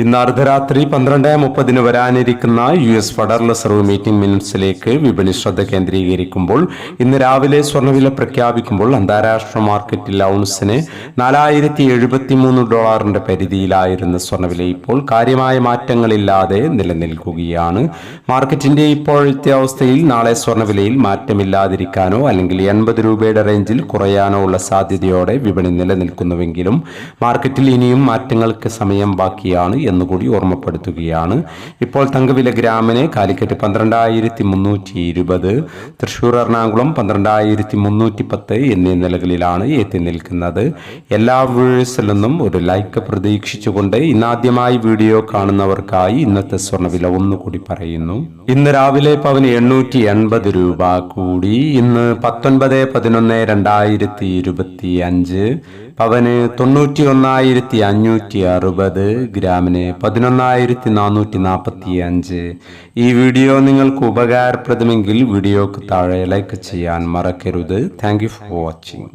ഇന്ന് അർദ്ധരാത്രി പന്ത്രണ്ട് മുപ്പതിന് വരാനിരിക്കുന്ന U S Federal Reserve meeting മിനിറ്റ്സിലേക്ക് വിപണി ശ്രദ്ധ കേന്ദ്രീകരിക്കുമ്പോൾ ഇന്ന് രാവിലെ സ്വർണവില പ്രഖ്യാപിക്കുമ്പോൾ അന്താരാഷ്ട്ര മാർക്കറ്റിൽ ഔൺസിന് നാലായിരത്തി എഴുപത്തി മൂന്ന് ഡോളറിന്റെ പരിധിയിലായിരുന്ന സ്വർണവില ഇപ്പോൾ കാര്യമായ മാറ്റങ്ങളില്ലാതെ നിലനിൽക്കുകയാണ്. മാർക്കറ്റിന്റെ ഇപ്പോഴത്തെ അവസ്ഥയിൽ നാളെ സ്വർണവിലയിൽ മാറ്റമില്ലാതിരിക്കാനോ അല്ലെങ്കിൽ എൺപത് രൂപയുടെ റേഞ്ചിൽ കുറയാനോ ഉള്ള സാധ്യതയോടെ വിപണി നിലനിൽക്കുന്നുവെങ്കിലും മാർക്കറ്റിൽ ഇനിയും മാറ്റങ്ങൾക്ക് സമയം ബാക്കിയാണ് എന്നുകൂടി ഓർമ്മപ്പെടുത്തുകയാണ്. ഇപ്പോൾ തങ്കവില ഗ്രാമിന് കാലിക്കറ്റ് പന്ത്രണ്ടായിരത്തി മുന്നൂറ്റി ഇരുപത് തൃശൂർ എറണാകുളം പന്ത്രണ്ടായിരത്തി മുന്നൂറ്റി പത്ത് എന്നീ നിലകളിലാണ് എത്തി നിൽക്കുന്നത്. എല്ലാ വ്യൂഴേഴ്സിൽ നിന്നും ഒരു ലൈക്ക് പ്രതീക്ഷിച്ചുകൊണ്ട് ഇന്നാദ്യമായി വീഡിയോ കാണുന്നവർക്കായി ഇന്നത്തെ സ്വർണവില ഒന്നുകൂടി പറയുന്നു. ഇന്ന് രാവിലെ പവന് എണ്ണൂറ്റി എൺപത് രൂപ കൂടി ഇന്ന് പത്തൊൻപത് പതിനൊന്ന് രണ്ടായിരത്തി ഇരുപത്തി അഞ്ച് പവന് തൊണ്ണൂറ്റി ഒന്നായിരത്തി അഞ്ഞൂറ്റി അറുപത് ഗ്രാമിന് പതിനൊന്നായിരത്തി നാനൂറ്റി നാൽപ്പത്തി അഞ്ച് ഈ വീഡിയോ നിങ്ങൾക്ക് ഉപകാരപ്രദമെങ്കിൽ വീഡിയോക്ക് താഴെ ലൈക്ക് ചെയ്യാൻ മറക്കരുത്. Thank for watching